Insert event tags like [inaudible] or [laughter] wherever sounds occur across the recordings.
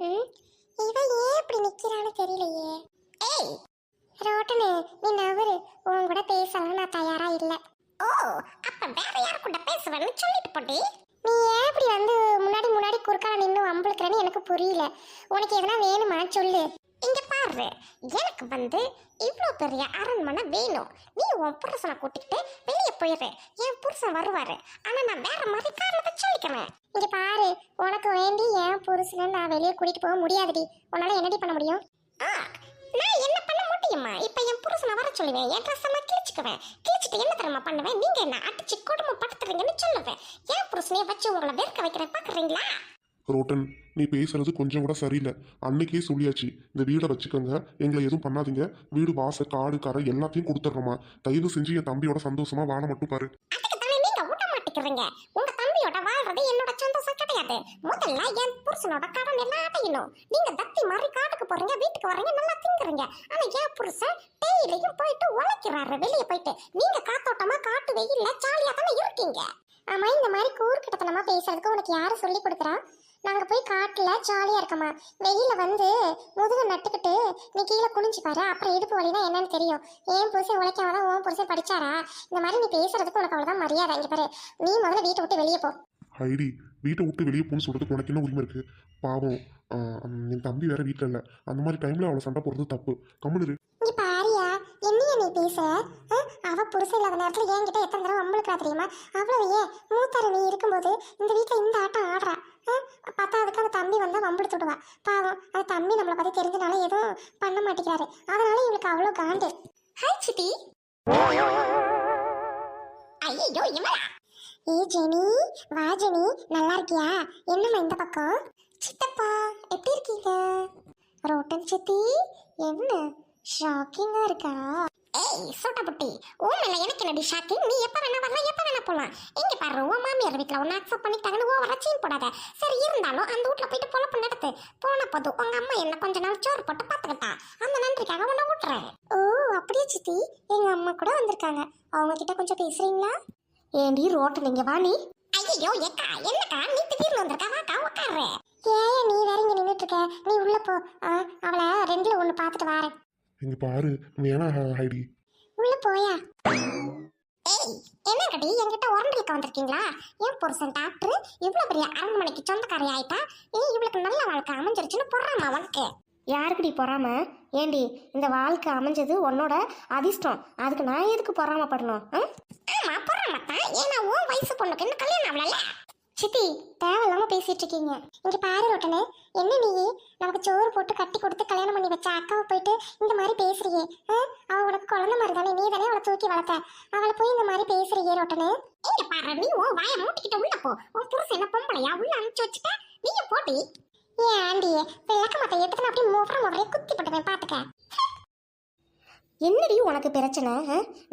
இவன் ஏன் இப்படி நிக்கிறான்னு தெரியலையே. ஏய் ரோட்டனு நீ நவரு உன் கூட பேசலாம் நான் தயாரா இல்ல. ஓ அப்ப வேற யார் கூட பேசுவேன்னு சொல்லிட்டு போடி நீ ஏன் இப்படி வந்து முன்னாடி முன்னாடி குறுக்கால நின்று அம்பளுக்குறேன்னு எனக்கு புரியல. உனக்கு எதனா வேணுமா? சொல்லு. இங்க பாரு எனக்கு வந்து இவ்வளோ பெரிய அரண்மனை வேணும். நீ உன் புருஷனை கூட்டிக்கிட்டு வெளியே போயிடு என் புருஷன் வருவாரு ஆனா நான் வேற மாதிரி காரணத்தை சொல்லிக்கிறேன் இங்க பாரு உனக்கு வேண்டி என் புருஷனை நான் வெளியே கூட்டிட்டு போக முடியாதுடி. உன்னால என்னடி பண்ண முடியும்? ஆ, நான் என்ன பண்ண முடியுமா இப்ப என் புருஷனை வர சொல்லுவேன் என் ட்ரெஸ் எல்லாம் கிழிச்சுக்குவேன். கிழிச்சிட்டு என்ன தெரியுமா பண்ணுவேன்? நீங்க என்ன அடிச்சு குடும்பம் படுத்துறீங்கன்னு சொல்லுவேன். என் புருஷனைய வச்சு உங்களை வெறுக்க வைக்கிறேன் பாக்குறீங்களா? ரோட்டன் நீ பேசுறது கொஞ்சம் கூட சரியில்லை. அன்னைக்கே சொல்லியாச்சு இந்த வீடை வச்சுக்கோங்க எங்களை எதுவும் பண்ணாதீங்க. வீடு வாச காடு கரை எல்லாத்தையும் கொடுத்துட்றோமா தயவு செஞ்சு என் தம்பியோட சந்தோஷமா வாழ மட்டும் பாரு. சந்தோஷம் முதல்ல என் புருஷனோட கடன் எல்லாம் அடையணும் நீங்க தத்தி மாதிரி காட்டுக்கு போறீங்க வீட்டுக்கு வரீங்க நல்லா திங்குறீங்க. ஆனா என் புருஷன் டெய்லியும் போயிட்டு உழைக்கிறாரு வெளியே போயிட்டு. நீங்க காத்தோட்டமா காட்டு வெயில்ல ஜாலியா தானே இருக்கீங்க. ஆமா இந்த மாதிரி கூறுக்கிட்டத்தனமா பேசுறதுக்கு உனக்கு யாரு சொல்லி கொடுக்குறா? நாங்க போய் காட்டுல ஜாலியா இருக்கோமா? வெயில வந்து முதுக நட்டுக்கிட்டு நீ கீழே குனிஞ்சு பாரு அப்புறம் இடுப்பு வலினா என்னன்னு தெரியும். ஏன் புருஷன் உழைக்காமதான் உன் புருஷன் படிச்சாரா? இந்த மாதிரி நீ பேசுறதுக்கு உனக்கு அவ்வளவுதான் மரியாதை. இங்க பாரு நீ முதல்ல வீட்டை விட்டு வெளியே போ. ஹைடி வீட்டை விட்டு வெளியே போன்னு சொல்றதுக்கு உனக்கு என்ன உரிமை இருக்கு? பாவம். என் தம்பி வேற வீட்டில் இல்லை. அந்த மாதிரி டைம்ல அவளை சண்டை போடுறது தப்பு. கம்முனு என்னைய நீ பேசுற ஆ? அவ புருஷன் இல்லாத நேரத்துல என்கிட்ட எத்தனை தடவை அம்பளுக்கா தெரியுமா? அவ்வளவு ஏன்? மூத்தாரு நீ இருக்கும்போது இந்த வீட்டுல இந்த ஆட்டம் ஆடுறா? பார்த்தா அதுக்கு அந்த தம்பி வந்தா வம்பிழுத்து விடுவா. பாவம். அந்த தம்பி நம்மளை பத்தி தெரிஞ்சனால எதுவும் பண்ண மாட்டேங்கிறாரு. அதனால இவளுக்கு அவ்வளவு காண்டு. ஹாய் சிட்டி ஐயோ இவளா? ஏ ஜெனி வா ஜெனி நல்லா இருக்கியா? என்னம்மா இந்த பக்கம்? சித்தப்பா எப்படி இருக்கீங்க? ரோட்டன் சித்தி என்ன? ஷாக்கிங்கா இருக்கா? ஏய் சோட்டா புட்டி உன் மேல எனக்கு என்னடி ஷாக்கிங் நீ எப்ப வேணா வரலாம் எப்ப வேணா போலாம். இங்க பாரு உன் மாமியார் வீட்டுல உன்னை அக்செப்ட் பண்ணிட்டாங்கன்னு ஓவரா சீன் போடாத. சரி இருந்தாலும் அந்த வீட்ல போயிட்டு பொழப்பு நடத்து. போன போது உங்க அம்மா என்ன கொஞ்ச நாள் சோறு போட்டு பாத்துக்கிட்டா அந்த நன்றிக்காக உன்னை விட்டுறேன். ஓ அப்படியே சித்தி? எங்க அம்மா கூட வந்திருக்காங்க. அவங்க கிட்ட கொஞ்சம் பேசுறீங்களா? ஏண்டி ரோட்டு நீங்க வா நீ? ஐயோ ஏக்கா என்னக்கா? நீ திடீர்னு வந்திருக்கா? வாக்கா உட்காரு ஏன் நீ வேற இங்க நின்னுட்டு இருக்க நீ உள்ள போ. ஆ, அவளை ரெண்டுல ஒண்ணு பார்த்துட்டு வாரேன். இங்க பாரு வேணா ஹ- ஹைடி. உள்ள போயா? ஏய் என்ன கடி என்கிட்ட உரண்டலுக்கு வந்திருக்கீங்களா? என் புருஷன் டாக்டர்? இவ்வளவு பெரிய அரண்மனைக்கு சொந்தக்காரி ஆயிட்டா? ஏ இவளுக்கு நல்ல வாழ்க்கை அமைஞ்சிருச்சுன்னு போடுறாமா உனக்கு. யாருக்குடி பொறாம? ஏண்டி இந்த வாழ்க்கை அமைஞ்சது உன்னோட அதிர்ஷ்டம். அதுக்கு நான் எதுக்கு பொறாமப்படணும்? ஆமா போறாமா தான் ஏன்னா உன் வயசு பொண்ணுக்கு இன்னும் கல்யாணம் ஆகல சித்தி தேவையில்லாம பேசிட்டு இருக்கீங்க. இங்க பாரு ரோட்டனே என்ன நீ? நமக்கு சோறு போட்டு கட்டி கொடுத்து கல்யாணம் பண்ணி வச்ச அக்காவை போயிட்டு இந்த மாதிரி பேசுறியே? அவ உனக்கு குழந்தை மாதிரி தானே நீ தானே அவளை தூக்கி வளர்த்த. அவளை போய் இந்த மாதிரி பேசுறியே ரோட்டனே. இங்க பாரு நீ உன் வாயை மூட்டிக்கிட்டு உள்ள போ. உன் புருஷன் என்ன பொம்பளையா? உள்ள அனுப்பிச்சு வச்சுட்ட. நீங்க போட்டி ஏன் ஆண்டியே விளக்க மாத்த எடுத்து அப்படியே முறை முறையே குத்தி போட்டுவேன் பாத்துக்க. என்னடி உனக்கு பிரச்சனை?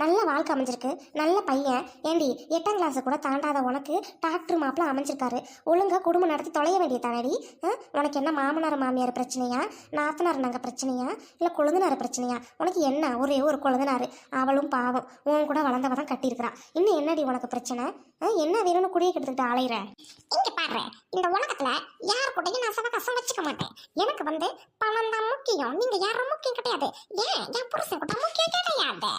நல்ல வாழ்க்கை அமைஞ்சிருக்கு நல்ல பையன். ஏண்டி எட்டாம் கிளாஸை கூட தாண்டாத உனக்கு டாக்டர் மாப்பிள்ள அமைஞ்சிருக்காரு. ஒழுங்கா குடும்பம் நடத்தி தொலைய வேண்டிய தானடி உனக்கு என்ன மாமனார் மாமியார் பிரச்சனையா நாத்தனார் நாங்கள் பிரச்சனையா இல்லை கொழுந்தனார் பிரச்சனையா? உனக்கு என்ன? ஒரே ஒரு கொழுந்தனார். அவளும் பாவம். உன் கூட வளர்ந்தவ தான் கட்டியிருக்கிறா. இன்னும் என்னடி உனக்கு பிரச்சனை? என்ன வேணும்னு குடியை கெடுத்துக்கிட்டு இங்க பாரு இந்த உலகத்துல யார் கூடயும் நான் சவகாசம் வச்சுக்க மாட்டேன். எனக்கு வந்து பணம் தான் முக்கியம். நீங்க யாரும் முக்கியம் கிடையாது. ஏன்? என் புருஷன் கூட முக்கியம் கிடையாது.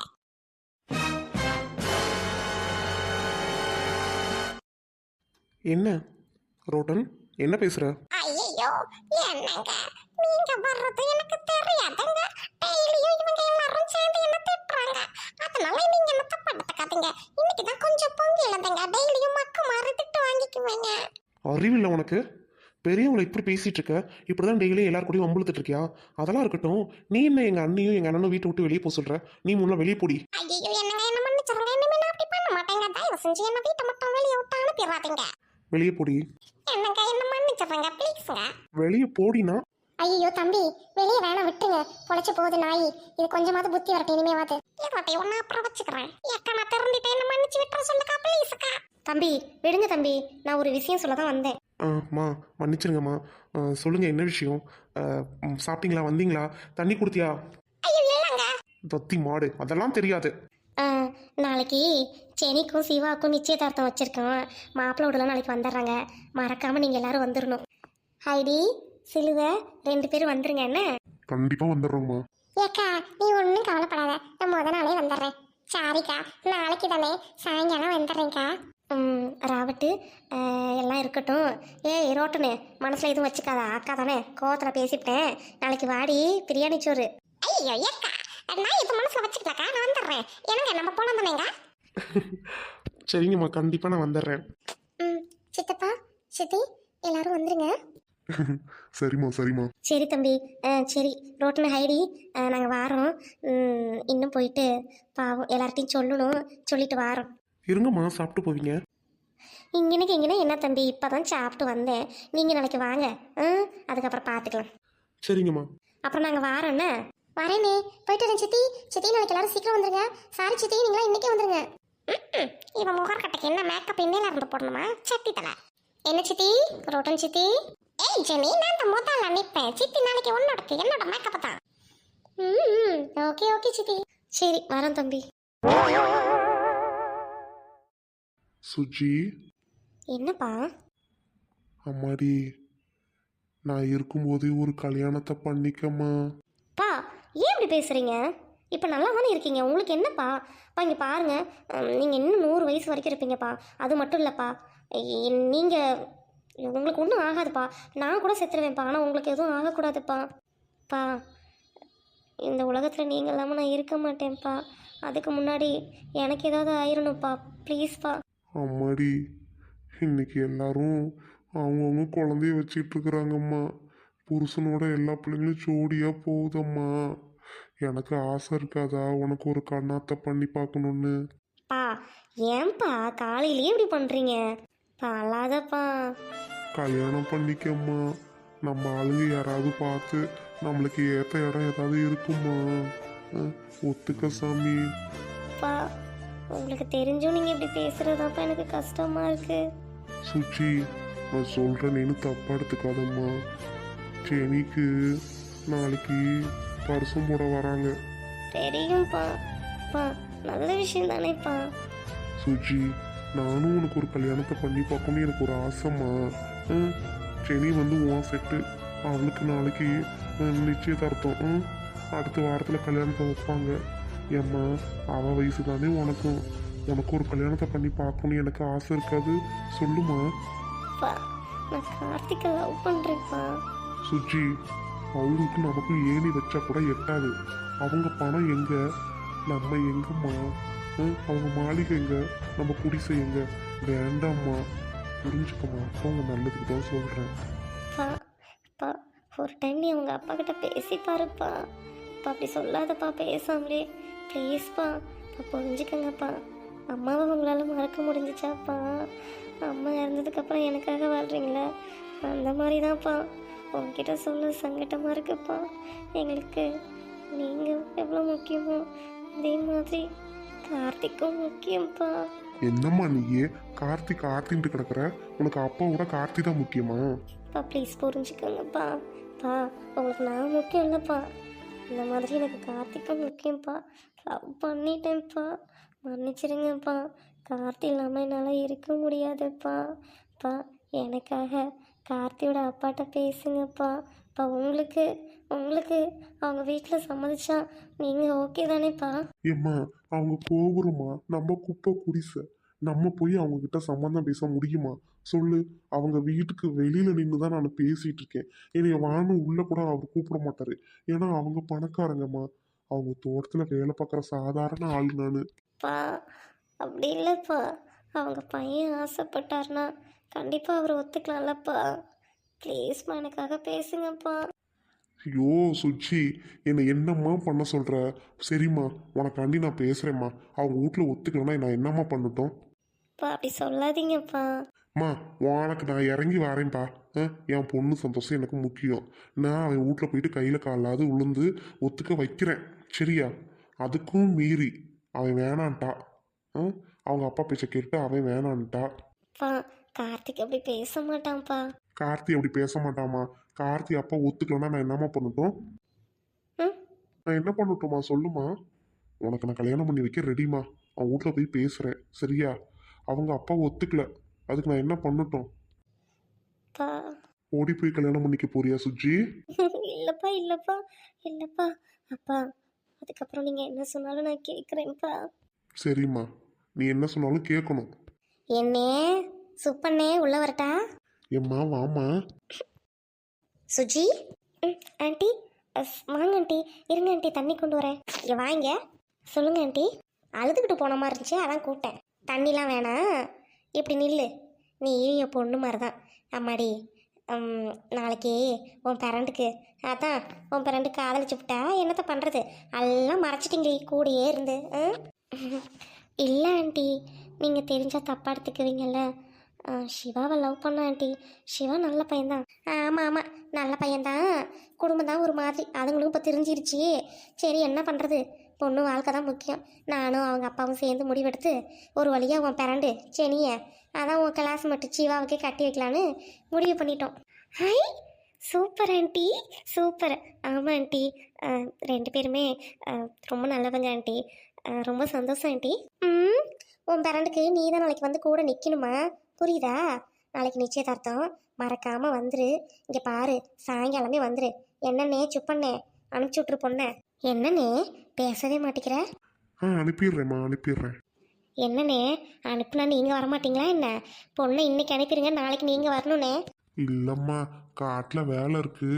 என்ன? ரோட்டன் என்ன பேசுற? ஐயோ என்னங்க? நீங்க வர்றது எனக்கு தெரியாதுங்க. டெய்லியும் இவங்க எல்லாரும் சேர்ந்து என்ன திட்டுறாங்க? அதனால நீங்க என்ன தப்பா எடுத்துக்காதீங்க இன்னைக்கு தான் கொஞ்சம் அறிவில்லை உனக்கு? பெரியவங்களை இப்படி பேசிட்டு இருக்க இப்படிதான் டெய்லி எல்லாரும் கூடயும் வம்புழுத்துட்டு இருக்கியா அதெல்லாம் இருக்கட்டும். நீ என்ன எங்க அண்ணியும் எங்க அண்ணனும் வீட்டை விட்டு வெளியே போக சொல்ற? நீ முன்ன வெளியே போடி. வெளியே போடி. வெளியே போடினா ஐயோ தம்பி வெளியே வேணாம் விட்டுங்க பொழைச்சு போகுது நாய். இது கொஞ்சமாவது புத்தி வரட்டும் இனிமேவாது இருபத்தி ஒன்னு அப்புறம் வச்சுக்கிறேன்? ஏக்கா நான் திறந்துட்டேன் என்ன மன்னிச்சு விட்டுற சொல்லுக்கா ப்ளீஸுக்கா தம்பி விடுங்க தம்பி. நான் ஒரு விஷயம் சொல்ல தான் வந்தேன். அம்மா மன்னிச்சிருங்கம்மா. ஆ, சொல்லுங்க என்ன விஷயம்? சாப்பிட்டீங்களா வந்தீங்களா? தண்ணி கொடுத்தியா ஐயோ இல்லைங்க. தொத்தி மாடு அதெல்லாம் தெரியாது. ஆ, நாளைக்கு செனிக்கும் சிவாவுக்கும் நிச்சயதார்த்தம் வச்சிருக்கோம். மாப்பிள்ளை விடலாம் நாளைக்கு வந்துடுறாங்க. மறக்காம நீங்க எல்லாரும் வந்துடணும் ஹைடி சிலுவை ரெண்டு பேரும் வந்துருங்க என்ன? கண்டிப்பா வந்துடுறோம்மா. ஏக்கா நீ ஒன்றும் கவலைப்படாத. நான் முத நாளே வந்துடுறேன். சாரிக்கா நாளைக்கு தானே சாயங்காலம் வந்துடுறேன்க்கா. ம், ராபர்ட்டு அஹ், எல்லாம் இருக்கட்டும். ஏய் ரோட்டனு மனசில் எதுவும் வச்சுக்காதா. அக்கா தானே கோவத்தில் பேசிவிட்டேன். நாளைக்கு வாடி பிரியாணி சோறு. ஐயோ ஏக்கா நான் இது மனசுல வச்சுக்கலக்கா நான் வந்துடுறேன். என்னங்க நம்ம போலாம் தானேங்க? சரிங்கம்மா கண்டிப்பா நான் வந்துடுறேன். ம் சித்தப்பா சித்தி எல்லாரும் வந்துருங்க. [laughs] சரிம்மா சரிம்மா. சரி தம்பி. அஹ், சரி. ரோட்டனு ஹைடி நாங்கள் வாரோம். இன்னும் போயிட்டு பாவம் எல்லார்ட்டையும் சொல்லணும். சொல்லிட்டு வாரோம். இருங்கம்மா சாப்பிட்டு போவீங்க. இங்கனுக்கு இங்கனே என்ன தம்பி? இப்போ தான் சாப்பிட்டு வந்தேன். நீங்கள் நாளைக்கு வாங்க. ம் அதுக்கப்புறம் பார்த்துக்கலாம் சரிங்கம்மா. அப்புறம் நாங்கள் வாரோண்ணே வரேனே. போயிட்டு வரேன் சித்தி. சித்தி நாளைக்கு எல்லாரும் சீக்கிரம் வந்துருங்க. சாரி சித்தி. நீங்களா இன்னைக்கே வந்துருங்க. ம்ம். இவன் முகர்கட்டைக்கு என்ன மேக்கப் இன்னையில இருந்து போடணுமா? சட்டி தலை என்ன சித்தி? ரோட்டன் சித்தி? ஏய் ஜெனி நான் இந்த முதல்ல நிற்பேன் சித்தி நாளைக்கு உன்னோட என்னோட மேக்கப் தான். ம் ஓகே ஓகே சித்தி. சரி வரோம் தம்பி. சுஜி. என்னப்பா? அம்மாடி நான் இருக்கும்போதே ஒரு கல்யாணத்தை பண்ணிக்கம்மா. பா ஏன் இப்படி பேசுகிறீங்க இப்போ நல்லா தானே இருக்கீங்க. உங்களுக்கு என்னப்பா? பா இங்கே பாருங்கள் நீங்கள் இன்னும் நூறு வயசு வரைக்கும் இருப்பீங்கப்பா. அது மட்டும் இல்லைப்பா. நீங்கள் உங்களுக்கு ஒன்றும் ஆகாதுப்பா. நான் கூட செத்துருவேன்ப்பா. ஆனால் உங்களுக்கு எதுவும் ஆகக்கூடாதுப்பா. பா இந்த உலகத்தில் நீங்கள் இல்லாமல் நான் இருக்க மாட்டேன்ப்பா. அதுக்கு முன்னாடி எனக்கு ஏதாவது ஆயிரணும்ப்பா. ப்ளீஸ்ப்பா. அம்மாடி இன்னைக்கு எல்லாரும் அவங்கவுங்க குழந்தைய வச்சிட்டு இருக்கிறாங்கம்மா புருஷனோட எல்லா பிள்ளைங்களும் ஜோடியா போகுதம்மா. எனக்கு ஆசை இருக்காதா? உனக்கு ஒரு கண்ணாத்தை பண்ணி பார்க்கணுன்னு பா ஏன்பா காலையிலேயே இப்படி பண்ணுறீங்க பா அல்லாதப்பா கல்யாணம் பண்ணிக்கம்மா. நம்ம ஆளுங்க யாராவது பார்த்து நம்மளுக்கு ஏத்த இடம் ஏதாவது இருக்குமா ஒத்துக்க சாமி. அப்பா உங்களுக்கு தெரிஞ்சும் நீங்கள் இப்படி பேசுகிறதாப்பா எனக்கு கஷ்டமாக இருக்கு. சுச்சி நான் சொல்கிறேன்னு தப்பா எடுத்துக்காதம்மா. செனிக்கு நாளைக்கு பரிசம் போட வராங்க. தெரியும்ப்பா பா நல்ல விஷயம் தானேப்பா. சுஜி நானும் உனக்கு ஒரு கல்யாணத்தை பண்ணி பார்க்கணும்னு எனக்கு ஒரு ஆசைம்மா. செனி வந்து உன் செட்டு அவளுக்கு நாளைக்கு நிச்சயதார்த்தம். அடுத்த வாரத்தில் கல்யாணத்தை வைப்பாங்க. ஏம்மா அவ வயசு தானே உனக்கும். உனக்கு ஒரு கல்யாணத்தை பண்ணி பார்க்கணும்னு எனக்கு ஆசை இருக்காது. சொல்லுமா பா நான் கார்த்திகை லவ் பண்ணுறேன்ப்பா சுஜி அவங்களுக்கு நமக்கு ஏணி வச்சா கூட எட்டாது. அவங்க பணம் எங்க? நம்ம எங்கம்மா? அவங்க மாளிகைங்க நம்ம குடிசை எங்க வேண்டாம்மா. புரிஞ்சுக்கம்மா. அவங்க நல்லதுக்கு தான் சொல்றேன். ஒரு டைம் நீ அவங்க அப்பா கிட்ட பேசி பாருப்பா. பா அப்படி சொல்லாதப்பா பேசாமலே. ப்ளீஸ்ப்பா புரிஞ்சுக்கங்கப்பா. அம்மாவை உங்களால் மறக்க முடிஞ்சிச்சாப்பா? அம்மா இறந்ததுக்கப்புறம் எனக்காக வாழ்கிறீங்களா அந்த மாதிரி தான்ப்பா உங்ககிட்ட சொல்ல சங்கட்டமாக இருக்குப்பா. எங்களுக்கு நீங்கள் எவ்வளோ முக்கியமோ அதே மாதிரி கார்த்திக்கும் முக்கியம்ப்பா. என்னம்மா நீயே? கார்த்தி கார்த்தின்ட்டு கிடக்குற. உனக்கு அப்பாவோட கார்த்தி தான் முக்கியமா? பா ப்ளீஸ் புரிஞ்சுக்கோங்கப்பா. பா உங்களுக்கு நான் முக்கியம் இல்லைப்பா. இந்த மாதிரி எனக்கு கார்த்திக்கும் முக்கியம்ப்பா. லவ் பண்ணிட்டேன்ப்பா. மன்னிச்சிருங்கப்பா. கார்த்தி இல்லாமல் என்னால் இருக்க முடியாதுப்பா. பா எனக்காக கார்த்தியோட அப்பாட்ட பேசுங்கப்பா. பா உங்களுக்கு உங்களுக்கு அவங்க வீட்டில் சம்மதிச்சா நீங்கள் ஓகே தானேப்பா? ஏம்மா அவங்க கோபுரமா நம்ம குப்பை குடிசை. நம்ம போய் அவங்க கிட்ட சம்மந்தம் பேச முடியுமா? சொல்லு. அவங்க வீட்டுக்கு வெளியில நின்று தான் நான் பேசிட்டு இருக்கேன் என்னைய வான்னு உள்ள கூட அவர் கூப்பிட மாட்டாரு. ஏன்னா அவங்க பணக்காரங்கம்மா. அவங்க தோட்டத்துல வேலை பார்க்குற சாதாரண ஆள் நான். பா அப்படி இல்லைப்பா. அவங்க பையன் ஆசைப்பட்டார்னா கண்டிப்பாக அவர் ஒத்துக்கலாம்லப்பா. ப்ளீஸ்மா எனக்காக பேசுங்கப்பா. ஐயோ சுச்சி என்னை என்னம்மா பண்ண சொல்ற? சரிம்மா உனக்காண்டி நான் பேசுறேம்மா. அவங்க வீட்டில் ஒத்துக்கலன்னா நான் என்னம்மா பண்ணட்டும்? பா அப்படி சொல்லாதீங்கப்பா. அம்மா உனக்கு நான் இறங்கி வரேன்ப்பா. என் பொண்ணு சந்தோஷம் எனக்கு முக்கியம். நான் அவன் வீட்டில் போயிட்டு கையில் காலாவது உளுந்து ஒத்துக்க வைக்கிறேன். சரியா? அதுக்கும் மீறி. அவன் வேணான்ட்டா. அவங்க அப்பா பேச்சை கேட்டு அவன் வேணான்ட்டா. பா கார்த்திக் அப்படி பேச மாட்டான்ப்பா. கார்த்தி அப்படி பேச மாட்டாமா கார்த்தி அப்பா ஒத்துக்கலன்னா நான் என்னம்மா பண்ணட்டும்? நான் என்ன பண்ணட்டுமா சொல்லுமா உனக்கு நான் கல்யாணம் பண்ணி வைக்க ரெடிமா அவன் வீட்டில் போய் பேசுகிறேன் சரியா? அவங்க அப்பா ஒத்துக்கல. அதுக்கு நான் என்ன பண்ணட்டும்? ஓடி போய் கல்யாணம் பண்ணிக்க போறியா சுஜி? இல்லைப்பா இல்லைப்பா இல்லைப்பா. அப்பா அதுக்கப்புறம் நீங்கள் என்ன சொன்னாலும் நான் கேட்குறேன்ப்பா சரிம்மா. நீ என்ன சொன்னாலும் கேட்கணும். என்னே சுப்பண்ணே உள்ள வரட்டா? எம்மா வாம்மா. சுஜி? ம் ஆண்டி. வாங்க ஆண்டி. இருங்க ஆண்டி. தண்ணி கொண்டு வரேன். இங்கே வாங்க சொல்லுங்க ஆண்டி. அழுதுகிட்டு போன மாதிரி இருந்துச்சு அதான் கூப்பிட்டேன். தண்ணிலாம் வேணாம். இப்படி நில்லு. நீ என் பொண்ணு மாதிரி தான் அம்மாடி நாளைக்கே நாளைக்கு உன் பிறண்டுக்கு அதான் உன் பிறண்டு காதலிச்சு விட்டா என்னத்த பண்ணுறது எல்லாம் மறைச்சிட்டிங்களே கூடயே இருந்து [laughs] இல்லை ஆண்டி. நீங்கள் தெரிஞ்சால் தப்பாக எடுத்துக்குவீங்கல்ல. சிவாவை லவ் பண்ண ஆண்டி. சிவா நல்ல பையன்தான். ஆமாம் ஆமாம் நல்ல பையன்தான். குடும்பம் தான் ஒரு மாதிரி. அதுங்களுக்கும் இப்போ தெரிஞ்சிருச்சு. சரி என்ன பண்ணுறது பொண்ணு வாழ்க்கை தான் முக்கியம். நானும் அவங்க அப்பாவும் சேர்ந்து முடிவெடுத்து ஒரு வழியாக உன் பிறண்டு செனிய அதான் உன் கிளாஸ் மட்டும் சிவாவுக்கே கட்டி வைக்கலான்னு முடிவு பண்ணிட்டோம். ஹை! Super aunty. சூப்பர். ஆமாம் ஆண்டி. ரெண்டு பேருமே ரொம்ப நல்லவங்க ஆண்டி. ரொம்ப சந்தோஷம் ஆண்டி. ம் உன் பிறண்டுக்கு நீ தான் நாளைக்கு வந்து கூட நிற்கணுமா புரியுதா? நாளைக்கு நிச்சயதார்த்தம். மறக்காம வந்துரு. இங்க பாரு சாயங்காலமே வந்துரு. என்னண்ணே சுப்பண்ணே? அனுப்பிச்சி விட்ரு பொண்ண. என்னண்ணே? பேசவே மாட்டேங்கிற ஆ அனுப்பிடுறேம்மா அனுப்பிடுறேன். என்னண்ணே? அனுப்புனா நீங்க வர மாட்டீங்களா என்ன? பொண்ணை இன்னைக்கு அனுப்பிடுங்க நாளைக்கு நீங்க வரணுண்ணே இல்லைம்மா காட்டில் வேலை இருக்கு.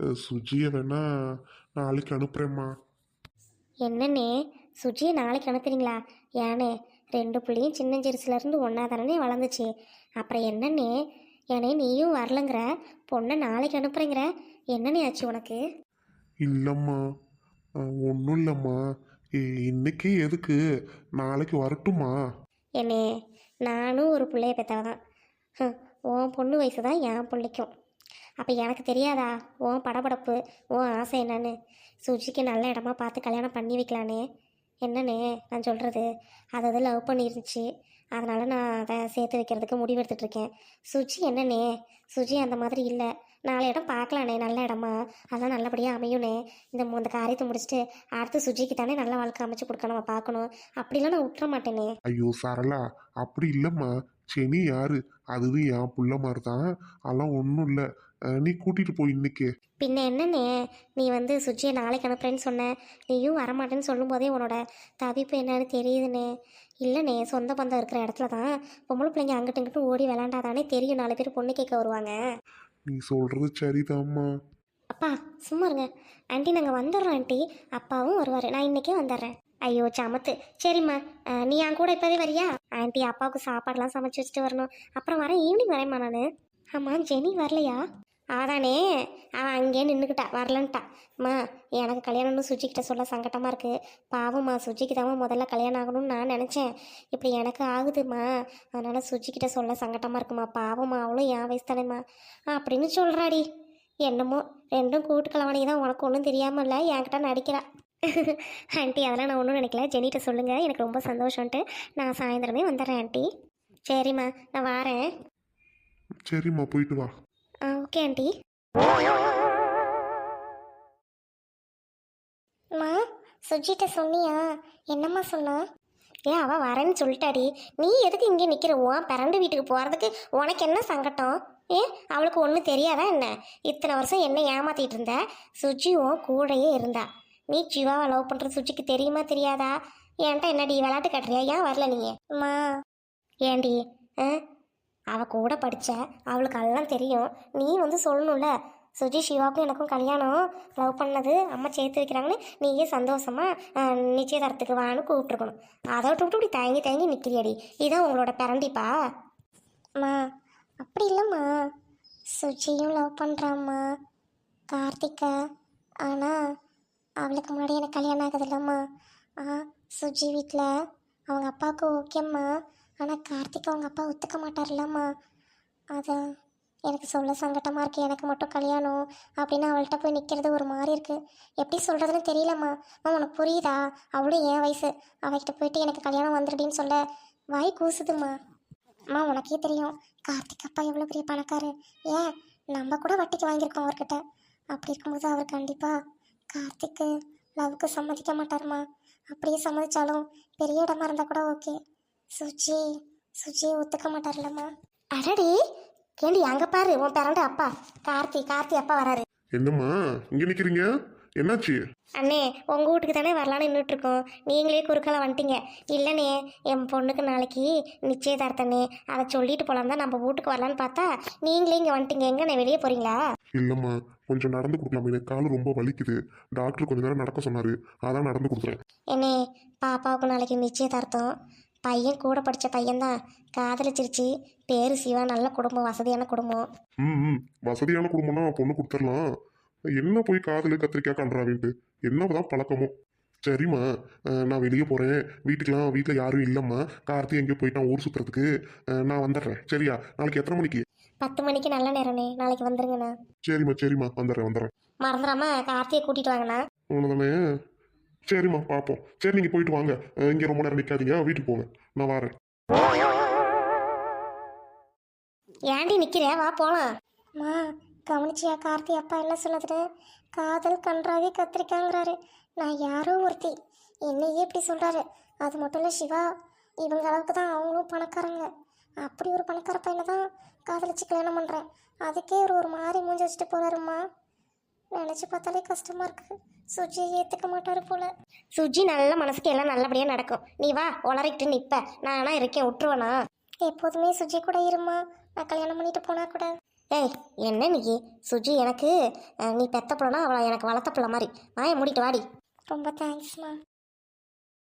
அஹ், சுஜியை வேணா நாளைக்கு அனுப்புகிறேம்மா என்னண்ணே? சுஜியை நாளைக்கு அனுப்புறீங்களா? ஏனே ரெண்டு பிள்ளையும் சின்ன சிறுசுலேருந்து ஒன்றா தானே வளர்ந்துச்சு. அப்புறம் என்னண்ணே? ஏனே நீயும் வரலங்கிற. பொண்ணை நாளைக்கு அனுப்புறேங்கிற. என்னண்ணே ஆச்சு உனக்கு? இல்லைம்மா. ஒன்றும் இல்லைம்மா. இன்னைக்கே எதுக்கு? நாளைக்கு வரட்டுமா? என்னே நானும் ஒரு பிள்ளைய பெற்றவ தான் உன் பொண்ணு வயசு தான் என் பிள்ளைக்கும். அப்போ எனக்கு தெரியாதா? உன் படபடப்பு உன் ஆசை என்னன்னு? சுஜிக்கு நல்ல இடமா பார்த்து கல்யாணம் பண்ணி வைக்கலானே. என்னண்ணே நான் சொல்கிறது அது அது லவ் பண்ணிருந்துச்சு. அதனால் நான் அதை சேர்த்து வைக்கிறதுக்கு முடிவெடுத்துட்டு இருக்கேன் சுஜி என்னண்ணே? சுஜி அந்த மாதிரி இல்லை. நாலு இடம் பார்க்கலாண்ணே நல்ல இடமா? அதெல்லாம் நல்லபடியாக அமையும்ண்ணே. இந்த மு- இந்த காரியத்தை முடிச்சுட்டு அடுத்து சுஜிக்கு தானே நல்ல வாழ்க்கை அமைச்சு கொடுக்க நம்ம பார்க்கணும். அப்படிலாம் நான் விட்டுற மாட்டேனே. ஐயோ சரளா அப்படி இல்லைம்மா. செனி யாரு? அதுவும் என் புள்ள மாதிரி தான் அதெல்லாம் ஒன்றும் இல்லை. நீ கூட்டிட்டு போய் இன்னைக்கே. பின்ன என்னண்ணே? நீ வந்து சுஜியை நாளைக்கு அனுப்புறேன்னு சொன்ன. நீயும் வரமாட்டேன்னு சொல்லும்போதே உன்னோட தவிப்பு என்னன்னு தெரியுதுண்ணே. இல்லைண்ணே சொந்த பந்தம் இருக்கிற இடத்துல தான் பொம்பளை பிள்ளைங்க அங்கிட்டு இங்கிட்டும் ஓடி விளாண்டாதானே தெரியும் நாலு பேர் பொண்ணு கேட்க வருவாங்க. நீ சொல்றது சரிதாம்மா. அப்பா சும்மா இருங்க. ஆண்டி நாங்கள் வந்துடுறோம் ஆண்டி. அப்பாவும் வருவார். நான் இன்னைக்கே வந்துடுறேன். ஐயோ சமத்து. சரிம்மா. அஹ், நீ என் கூட இப்போதே வரியா? ஆண்டி அப்பாவுக்கு சாப்பாடெல்லாம் சமைச்சு வச்சுட்டு வரணும். அப்புறம் வரேன். ஈவினிங் வரேம்மா நான். ஆமாம் ஜெனி வரலையா? ஆதானே அவன் அங்கேயே நின்றுக்கிட்டா வரலன்ட்டா அம்மா எனக்கு கல்யாணம்னு சுஜிக்கிட்ட சொல்ல சங்கட்டமாக இருக்குது பாவம்மா சுஜிக்கு தான் முதல்ல கல்யாணம் ஆகணும்னு நான் நினச்சேன். இப்படி எனக்கு ஆகுதுமா அதனால் சுஜிக்கிட்ட சொல்ல சங்கட்டமாக இருக்குமா பாவம்மா அவளும் என் வயசு தானேம்மா. அப்படின்னு சொல்கிறாடி என்னமோ ரெண்டும் கூட்டு கலவாணி தான். உனக்கு ஒன்றும் தெரியாமல் இல்லை. என்கிட்ட நடிக்கிறா. [laughs] ஆண்டி அதெல்லாம் நான் ஒன்றும் நினைக்கல. ஜெனிட்ட சொல்லுங்கள் எனக்கு ரொம்ப சந்தோஷம்ன்ட்டு. நான் சாயந்தரமே வந்துடுறேன் ஆண்டி. சரிம்மா நான் வாரேன். சரிம்மா போயிட்டு வா. Okay aunty. அம்மா சுஜிட்ட சொன்னியா? என்னம்மா சொன்னா? ஏன் அவள் வரேன்னு சொல்லிட்டாடி. நீ எதுக்கு இங்கே நிற்கிற உன் பிறண்டு வீட்டுக்கு போகிறதுக்கு உனக்கு என்ன சங்கட்டம்? ஏன் அவளுக்கு ஒன்றும் தெரியாதா என்ன? இத்தனை வருஷம் என்ன ஏமாத்திட்டு இருந்த? சுஜியும் கூடயே இருந்தா. நீ ஜிவாவை லவ் பண்ணுற சுஜிக்கு தெரியுமா தெரியாதா? என்கிட்ட என்னடி விளையாட்டு கட்டுறியா? ஏன் வரல நீ? அம்மா. ஏண்டி ஆ? அவள் கூட படித்த அவளுக்கு அதெல்லாம் தெரியும். நீ வந்து சொல்லணும்ல? சுஜி சிவாவுக்கும் எனக்கும் கல்யாணம். லவ் பண்ணது அம்மா சேர்த்து வைக்கிறாங்கன்னு நீயே சந்தோஷமா நிச்சயதாரத்துக்கு நிச்சயதார்த்தத்துக்கு வான்னு கூப்பிட்ருக்கணும் அதை விட்டு இப்படி தயங்கி தயங்கி நிற்கிறியடி இதுதான் உங்களோட பிறண்டிப்பா அம்மா அப்படி இல்லைம்மா. சுஜியும் லவ் பண்ணுறாம்மா கார்த்திகா ஆனால் அவளுக்கு முன்னாடி எனக்கு கல்யாணம் ஆகுது இல்லைம்மா. ஆ சுஜி வீட்டில் அவங்க அப்பாவுக்கு ஓகேம்மா ஆனால் கார்த்திக் அவங்க அப்பா ஒத்துக்க மாட்டார்லம்மா அது எனக்கு சொல்ல சங்கட்டமாக இருக்குது எனக்கு மட்டும் கல்யாணம் அப்படின்னு அவள்கிட்ட போய் நிற்கிறது ஒரு மாதிரி இருக்குது எப்படி சொல்கிறதுன்னு தெரியலம்மா. அம்மா உனக்கு புரியுதா? அவளும் என் வயசு. அவகிட்ட போயிட்டு எனக்கு கல்யாணம் வந்துடுடின்னு சொல்ல வாய் கூசுதும்மா. அம்மா உனக்கே தெரியும். கார்த்திக் அப்பா எவ்வளோ பெரிய பணக்காரு. ஏன்? நம்ம கூட வட்டிக்கு வாங்கியிருக்கோம் அவர்கிட்ட. அப்படி இருக்கும்போது அவர் கண்டிப்பாக கார்த்திக்கு லவ்க்கு சம்மதிக்க மாட்டாருமா அப்படியே சம்மதிச்சாலும் பெரிய இடமா இருந்தால் கூட ஓகே. சுஜி சுஜி ஒத்துக்க மாட்டார்லம்மா அடடி கேண்டி அங்க பாரு உன் பிறந்த அப்பா. கார்த்தி கார்த்தி அப்பா வராரு. என்னம்மா இங்க நிக்கிறீங்க? என்னாச்சு? அண்ணே உங்கள் வீட்டுக்கு தானே வரலான்னு நின்றுட்டு இருக்கோம் நீங்களே குறுக்கால வந்துட்டீங்க. இல்லைண்ணே என் பொண்ணுக்கு நாளைக்கு நிச்சயதார்த்தண்ணே அதை சொல்லிட்டு போலாம் தான் நம்ம வீட்டுக்கு வரலான்னு பார்த்தா நீங்களே இங்கே வந்துட்டீங்க. எங்கண்ணே வெளியே போகிறீங்களா இல்லம்மா கொஞ்சம் நடந்து கொடுக்கலாம். எனக்கு கால் ரொம்ப வலிக்குது. டாக்டர் கொஞ்ச நேரம் நடக்க சொன்னாரு. அதான் நடந்து கொடுக்குறேன். என்னே பாப்பாவுக்கு நாளைக்கு நிச்சயதார்த்தம். பையன் கூட படித்த பையன்தான். காதலிச்சிருச்சு பேரு சிவா நல்ல குடும்பம் வசதியான குடும்பம். ம் ம். வசதியான குடும்பம்னா பொண்ணு கொடுத்துடலாம். என்ன போய் காதலு கத்திரிக்காய் கன்றாவின்ட்டு என்னதான் பழக்கமோ. சரிம்மா அஹ், நான் வெளியே போகிறேன் வீட்டுக்கெலாம் வீட்டில் யாரும் இல்லைம்மா. கார்த்தி எங்கேயோ போயிட்டான் ஊர் சுற்றுறதுக்கு நான் வந்துடுறேன். சரியா? நாளைக்கு எத்தனை மணிக்கு? பத்து மணிக்கு நல்ல நேரம்ண்ணே நாளைக்கு வந்துருங்கண்ணா. சரிம்மா சரிம்மா. வந்துடுறேன் வந்துடுறேன். மறந்துடாம கார்த்தியை கூட்டிகிட்டு வாங்கண்ணா. அவ்வளோதானே சரிம்மா பார்ப்போம் சரி நீங்கள் போயிட்டு வாங்க. இங்கே ரொம்ப நேரம் நிற்காதீங்க வீட்டுக்கு போங்க. நான் வரேன். ஏண்டி நிற்கிற வா போகலாம் மா கவனிச்சியா கார்த்தி அப்பா என்ன சொல்லுதுன்னு காதல் கன்றாவே கத்திரிக்காங்கிறாரு. நான் யாரோ ஒருத்தி. என்னையே இப்படி சொல்கிறாரு அது மட்டும் இல்லை சிவா இவங்க அளவுக்கு தான் அவங்களும் பணக்காரங்க. அப்படி ஒரு பணக்கார பையனை தான் காதலிச்சு கல்யாணம் பண்ணுறேன் அதுக்கே ஒரு ஒரு மாதிரி மூஞ்சி வச்சுட்டு போகிறாருமா நினச்சி பார்த்தாலே கஷ்டமாக இருக்குது சுஜியை ஏற்றுக்க மாட்டாரு போல. சுஜி நல்ல மனசுக்கு எல்லாம் நல்லபடியாக நடக்கும். நீ வா உளறிக்கிட்டு நிற்ப நானா இருக்கேன் விட்டுருவேனா? எப்போதுமே சுஜி கூட இருமா? நான் கல்யாணம் பண்ணிட்டு போனால் கூட. ஏய் என்ன நீ? சுஜி எனக்கு நீ பெத்த பிள்ளைனா அவளை எனக்கு வளர்த்த பிள்ளை மாதிரி. வாயை மூடிட்டு வாடி. ரொம்ப தேங்க்ஸ்மா